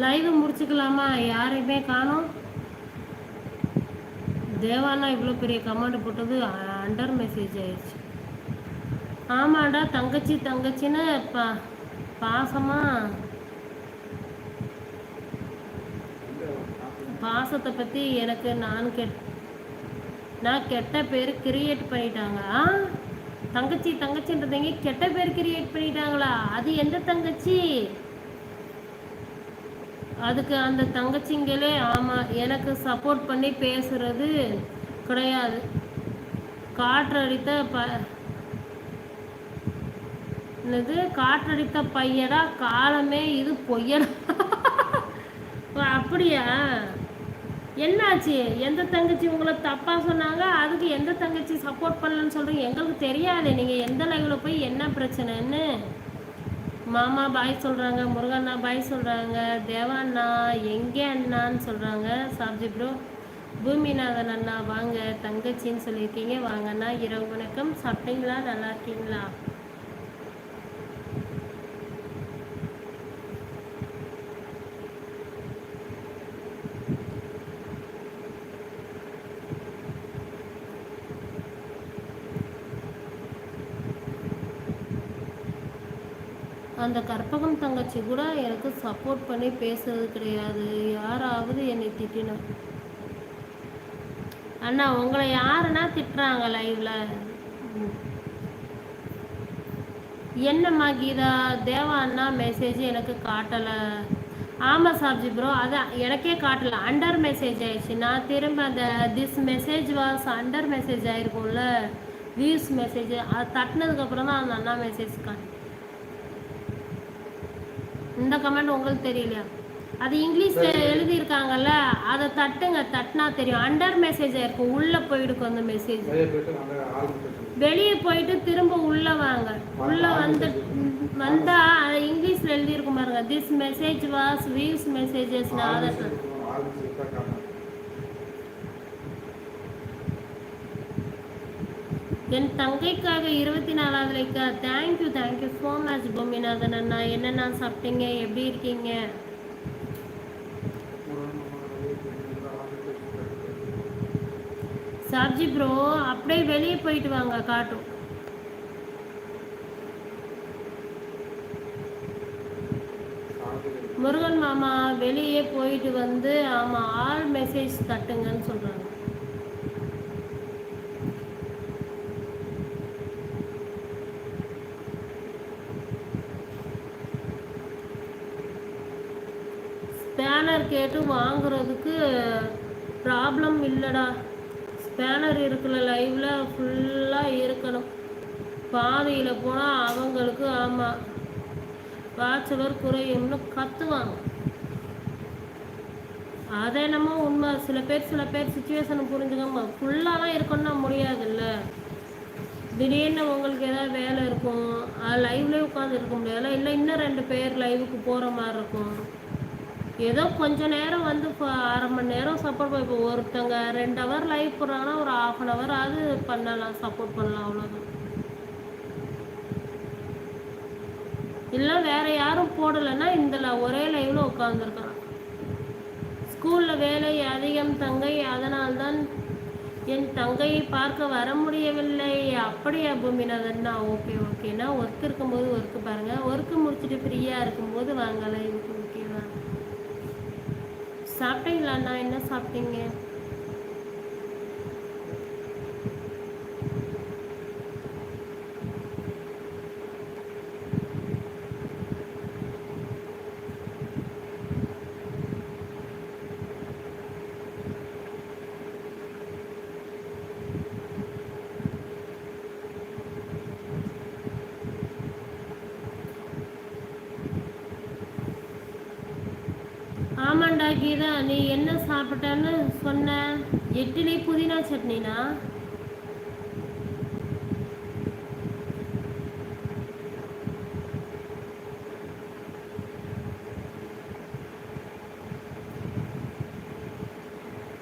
Live முடிச்சுக்கலாமா? யாரையுமே காணோம். தேவானா இவ்வளோ பெரிய கமெண்ட் போட்டது அண்டர் மெசேஜ் ஆயிடுச்சு. ஆமாடா தங்கச்சி தங்கச்சின்னு பா பாசமா பாசத்தை பற்றி எனக்கு நான் கெட் நான் கெட்ட பேர் கிரியேட் பண்ணிட்டாங்க ஆ தங்கச்சி தங்கச்சின்றதைங்க கெட்ட பேர் கிரியேட் பண்ணிட்டாங்களா? அது எந்த தங்கச்சி? அதுக்கு அந்த தங்கச்சிங்களே ஆமாம் எனக்கு சப்போர்ட் பண்ணி பேசுறது கிடையாது. காற்றடித்த ப என்னது? காற்றடித்த பையடா காலமே இது பொய்யடா அப்படியா? என்னாச்சு? எந்த தங்கச்சி உங்களை தப்பாக சொன்னாங்க? அதுக்கு எந்த தங்கச்சி சப்போர்ட் பண்ணலன்னு சொல்கிறீங்க எங்களுக்கு தெரியாது நீங்க எந்த லைவில் போய் என்ன பிரச்சனைன்னு? மாமா பாய் சொல்கிறாங்க முருகண்ணா பாய் சொல்கிறாங்க தேவாண்ணா எங்கே அண்ணான்னு சொல்கிறாங்க சாப்ஜி ப்ரோ பூமிநாதன் அண்ணா வாங்க தங்கச்சின்னு சொல்லியிருக்கீங்க. வாங்கண்ணா இரவு வணக்கம். சாப்பிட்டீங்களா? நல்லா இருக்கீங்களா? அந்த கற்பகம் தங்கச்சி கூட எனக்கு சப்போர்ட் பண்ணி பேசுறது கிடையாது. யாராவது என்னை திட்டினா. அண்ணா உங்களை யாருன்னா திட்டுறாங்க லைவ்ல என்னம்மா கீதா? தேவா அண்ணா மெசேஜ் எனக்கு காட்டலை. ஆமாம் சாப்ஜி ப்ரோ அதான் எனக்கே காட்டல. அண்டர் மெசேஜ் ஆயிடுச்சு. நான் திரும்ப அந்த this message was under message ஆயிருக்கும்ல. Views message அது தட்டினதுக்கப்புறம் தான் அந்த அண்ணா மெசேஜ் காட்டு இந்த கமெண்ட் உங்களுக்கு தெரியலையா? அது இங்கிலீஷ்ல எழுதியிருக்காங்கல்ல அதை தட்டுங்க தட்டினா தெரியும். அண்டர் மெசேஜ் ஆயிருக்கும் உள்ள போயிடுக்கும் அந்த மெசேஜ் வெளியே போயிட்டு திரும்ப உள்ள வாங்க. உள்ள வந்து வந்தா அது இங்கிலீஷ்ல எழுதியிருக்கும் பாருங்க. This message was views messages அதை என் தங்கைக்காக இருபத்தி நாலாவது Lyca thank you thank you so much Bhoominathan அண்ணா. என்னென்ன சாப்பிட்டீங்க? எப்படி இருக்கீங்க? சாப்ஜி ப்ரோ அப்படியே வெளியே போயிட்டு வாங்க காட்டும் முருகன் மாமா வெளியே போயிட்டு வந்து ஆமாம் ஆல் மெசேஜ் தட்டுங்கன்னு சொல்கிறாங்க ஸ்பேனர் கேட்டு வாங்குறதுக்கு ப்ராப்ளம் இல்லைடா. ஸ்பேனர் இருக்கிற லைவ்ல ஃபுல்லாக இருக்கணும். பாதையில் போனால் அவங்களுக்கு ஆமாம் வாட்சவர் குறையும்னு கத்துவாங்க. அது என்னமோ உண்மை. சில பேர் சில பேர் சுச்சுவேஷனை புரிஞ்சுக்காம ஃபுல்லாலாம் இருக்கணும்னா முடியாதுல்ல. திடீர்னு உங்களுக்கு ஏதாவது வேலை இருக்கும். லைவ்லேயே உட்காந்து இருக்க முடியாது இல்லை இன்னும் ரெண்டு பேர் லைவுக்கு போகிற மாதிரி இருக்கும். ஏதோ கொஞ்ச நேரம் வந்து இப்போ அரை மணி நேரம் சப்போர்ட் இப்போ ஒருத்தங்க ரெண்டு ஹவர் லைவ் போடுறாங்கன்னா ஒரு ஆஃப் அன் ஹவர் அது பண்ணலாம் சப்போர்ட் பண்ணலாம் அவ்வளோதான் இல்லை வேற யாரும் போடலைன்னா இந்த ஒரே லைவ்ல உட்காந்துருக்கான் ஸ்கூல்ல வேலை அதிகம் தங்கை அதனால்தான் என் தங்கையை பார்க்க வர முடியவில்லை. அப்படியா பூமிநாதன்னா ஓகே ஓகேனா ஒர்க் இருக்கும்போது ஒர்க்கு பாருங்க. ஒர்க்கு முடிச்சுட்டு ஃப்ரீயா இருக்கும்போது வாங்க லைவுக்கு ஓகேவா சாப்பிட்டீங்களாண்ணா என்ன சாப்பிட்டீங்க? ஆமாண்டா கீதா நீ என்ன சாப்பிட்டேன்னு சொன்ன? இட்லி புதினா சட்னினா?